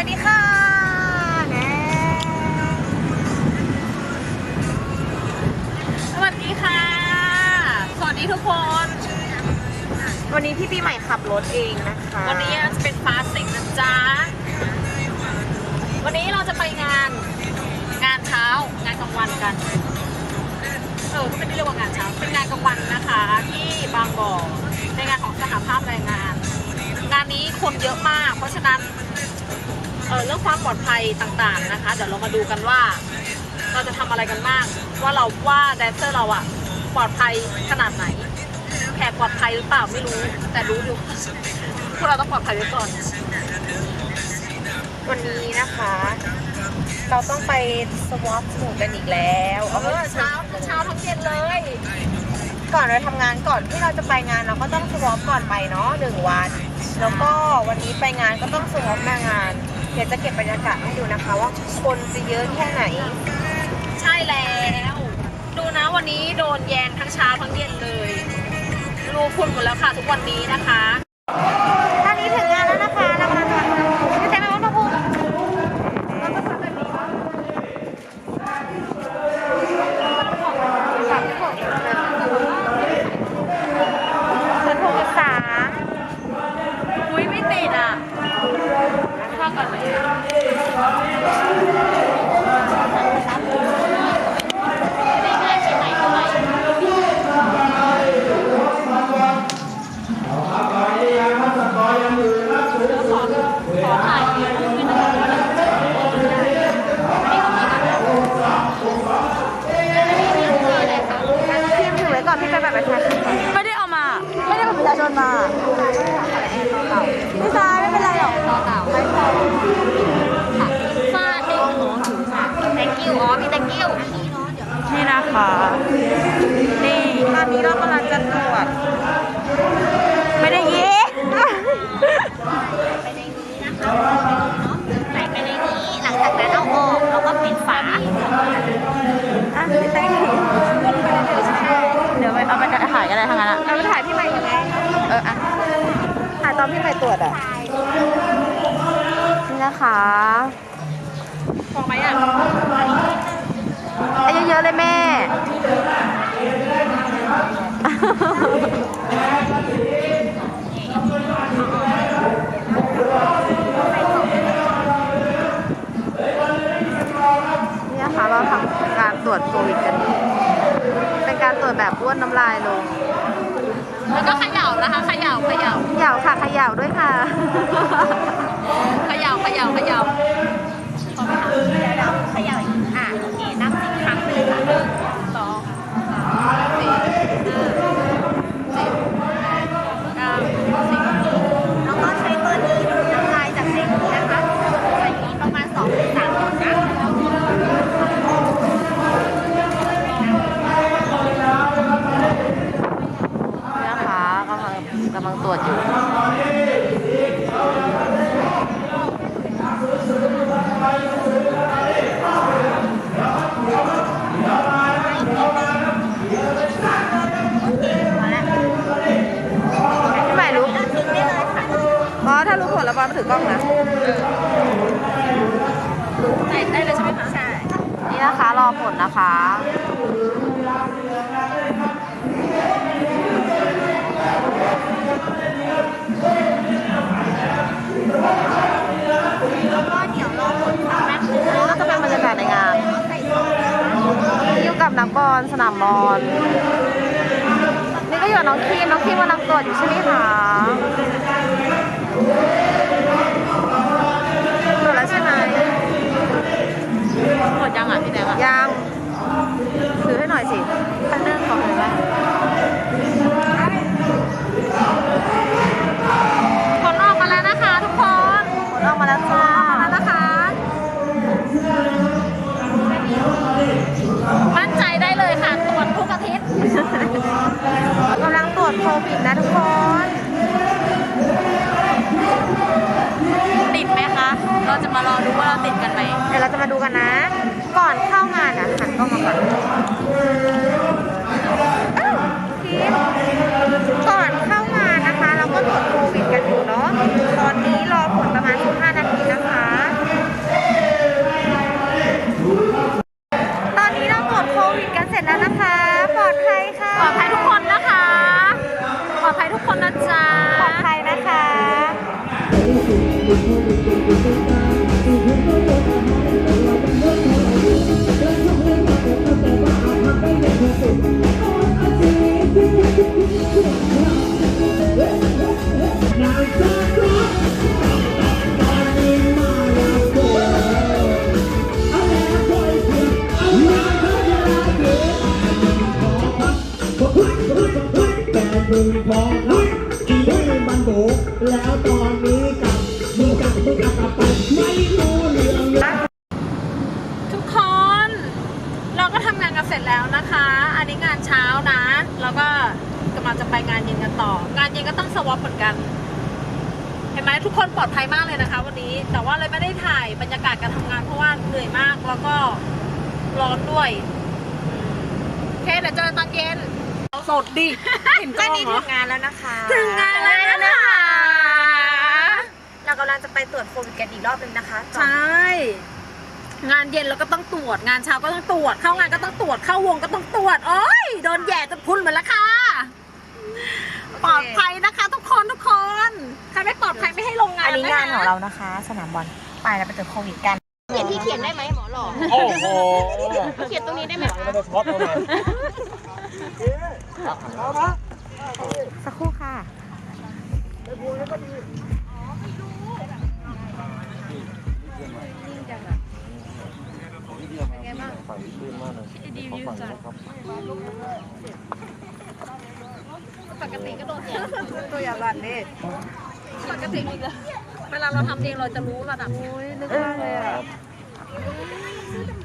วัสดีค่ะแหนสวัสดีค่ะ สวัสดีทุกคน วันนี้พี่ปีใหม่ขับรถเองนะคะ วันนี้จะเป็นฟาสสิงนะจ๊ะ วันนี้เราจะไปงาน งานเช้างานกลางวันกัน เออก็ไม่ได้เรียกว่างานเช้า เป็นงานกลางวันนะคะ ที่บางบ่อในงานของสหภาพแรงงาน งานนี้คนเยอะมาก เพราะฉะนั้น เออเรื่องความปลอดภัยต่างๆนะคะ เดี๋ยวเรามาดูกันว่าเราจะทำอะไรกันบ้าง ว่าเราว่าแดนเซอร์เราอะปลอดภัยขนาดไหนแขกปลอดภัยหรือเปล่าไม่รู้ แต่รู้อยู่ พวกเราต้องปลอดภัยไว้ก่อน วันนี้นะคะ เราต้องไปสวอปสมูกกันอีกแล้วเออเช้าเช้าทั้งเย็นเลย ก่อนไปทำงานก่อนที่เราจะไปงานเราก็ต้องสวอปก่อนไปเนาะหนึ่งวัน แล้วก็วันนี้ไปงานก็ต้องสวอปหน้างาน ดี๋ยวจะเก็บบรรยากาศให้ดูนะคะว่าคนจะเยอะแค่ไหน ใช่แล้ว ดูนะวันนี้โดนแยงทั้งเช้าทั้งเย็นเลย รู้คุณหมดแล้วค่ะทุกวันนี้นะคะ ตอนนี้ถึงงานแล้วนะคะ เรากำลังจะไปจะเต็มไปหมดทุกคนเราก็ทำแบบนี้เนาะสามสิบหกศูนย์หกจุดสาม อุ้ยไม่ติดอะเข้ากันไหมได้ง่ายใช่ไหมเท่าไหร่ขอขอถ่ายรูปให้หน่อยได้ไหมอันนี้เขามีกันแล้วอันนี้มีอะไรคะ พี่ถือไว้ก่อนพี่ไปแบบประชาชนก่อน ไม่ได้เอามา ไม่ได้บัตรประชาช นมาไม่ใช่ไม่เป็นไรหรอกต่อเต่าไม่พอค่ะฟาดเองหนูถือค่ะ thank you อ๋อมี thank you นี่นะคะ นี่ตอนนี้เรากำลังจะตรวจไม่ได้เย้ไนี่นะคะพอไหมอะไอ้เยอะๆเลยแม่ นี่นะคะเราทำการตรวจโควิดกันอยู่เป็นการตรวจแบบบ้วนน้ำลายลง แล้วก็เขย่านะคะเขย่าเขย่าเหยาวค่ะเขย่าด้วยค่ะเขย่าเขย่าเขย่าขอไหมคะเดี๋ยวเรา ถือกล้องนะใส่ได้เลยใช่ไหมคะ ใช่ นี่นะคะ รอผลนะคะ แล้วก็เดี๋ยวรอผลสักแป๊บนึงนี่ก็จะเป็นบรรยากาศในงานอยู่กับนักบอลสนามบอล นี่ก็อยู่กับน้องคีมน้องคีมกำลังตรวจอยู่ใช่ไหมคะ ดยังอะพี่แดงอะยังถือให้หน่อยสิพันเนอร์ขอหน่อยว่าผลออกมาแล้วนะคะทุกคนผลออกมาแล้วจ้าแล้วนะคะ มั่นใจได้เลยค่ะตรวจทุกอาทิตย์กำลังตรวจโควิดนะทุกคนติดไหมคะ เราจะมารอดูว่าเราติดกันไหมเดี๋ยวเราจะมาดูกันนะ ก่อนเข้างานอะหันกล้องมาก่อนอ้าวพีก่อนเข้างานนะคะ เราก็ตรวจโควิดกันอยู่เนาะตอนนี้ มึงพอรับที่ได้มันโบแล้วตอนนี้กลับมึงกลับมึงกลับกลับไปไม่รู้เรื่องเลยทุกคน เราก็ทำงานกันเสร็จแล้วนะคะ อันนี้งานเช้านะ แล้วก็กำลังจะไปงานเย็นกันต่อ งานเย็นก็ต้องสวอปเหมือนกันเห็นไหมทุกคนปลอดภัยมากเลยนะคะ วันนี้แต่ว่าเลยไม่ได้ถ่ายบรรยากาศการทำงานเพราะว่าเหนื่อยมากแล้วก็ร้อนด้วยโอเคเดี๋ยวเจอตอนเย็น สดดิเห็นกก็ล้องนี่เหรถึองงานแล้วนะคะถึงงานแล้วนะคะ เรากำลังจะไปตรวจโควิดกันอีกรอบนึงนะคะใช่งานเย็นเราก็ต้องตรวจ งานเช้าก็ต้องตรวจ เข้างานก็ต้องตรวจ เข้าวงก็ต้องตรวจ โอ้ยโดนแย่จนพุนหมดแล้วค่ะ ปลอดภัยนะคะ ทุกคนทุกคน ใครไม่ปลอดภัยไม่ให้ลงงานอันนี้ะคะงานของเรานะคะ สนามบอลไปเราไปตรวจโควิดกัน เขียนที่เขียนได้ไหมหมอหล่อโอ้โหเขียนตรงนี้ได้ไหมคะไม่ได้ช็อตเลยสักครู่ค่ะปกติก็โดนแย่ตัวอย่างรันนี่ปกติเลยเวลาเราทำเองเราจะรู้ระดับโอ้ยนึกว่าเลยอะ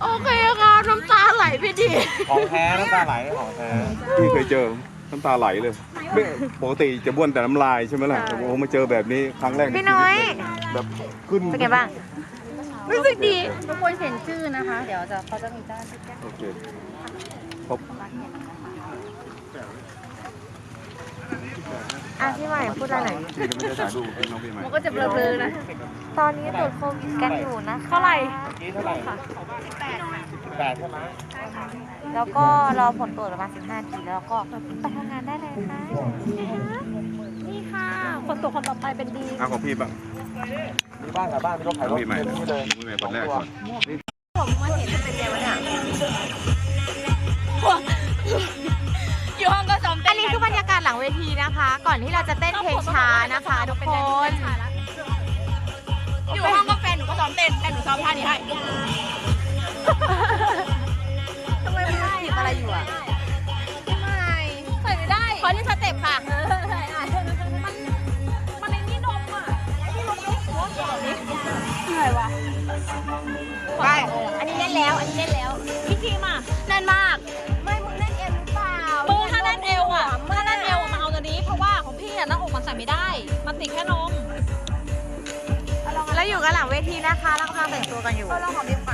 โอเคค่ะน้ำตาไหลพี่ดีของแท้น้ำตาไหลของแท้พี่เคยเจอน้ำตาไหลเลยไม่ปกติจะบ้วนแต่น้ำลายใช่ไหมล่ะแต่โอ้มาเจอแบบนี้ครั้งแรกในพี่ชีน้วิอตยแบบขึ้นเป็นไงบ้างรู้สึกดีรบกวนเขียนชื่อนะคะ เดี๋ยวจะเขาจะมีเจ้าหน้าที่แจ้งโอเคครบ อะพี่ใหม่พูดอะไรหน่อยพี่ก็ไม่ได้ถ่ายรูปเป็นน้องพี่ใหม่มันก็จะเบลอๆนะ ตอนนี้ตรวจโควิดกันอยู่นะคะเท่าไหร่กี้เท่าไหร่แปดใช่ไหมแล้วก็รอผลตรวจประมาณ15นาทีแล้วก็ไปทำงานได้เลยค่ะนี่ค่ะคนตัวคนต่อไปเป็นดีเอาของพี่บ้างมีบ้านกับบ้านมีรถขายรน้องถพี่ใหม่นี่เลยพี่ใหม่คนแรกก่อน เราจะเต้นเพลงช้านะคะทุกคน อยู่ห้องก็แฟนหนูก็ซ้อมเต้นแฟนหนูซ้อมท่านี้ให้ทำไมไม่ได้อะไรอยู่อะไม่ใส่ไม่ได้ขอที่สเต็ปค่ะ มันมันในนี่นมอะที่นมยกหัวก่อนนี่เหนื่อยวะไปอันนี้เล่นแล้ว อันนี้เล่นแล้วพี่ทีมอะแน่นมาก ติดแค่นม แล้วอยู่กันหลังเวทีนะคะเรากำลังแต่งตัวกันอยู่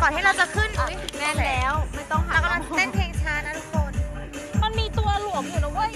ก่อนที่เราจะขึ้นอุ๊ยแน่นแล้ว ไม่ต้องเรากำลังเต้นเพลงช้านะทุกคน มันมีตัวหลวมอยู่นะเว้ย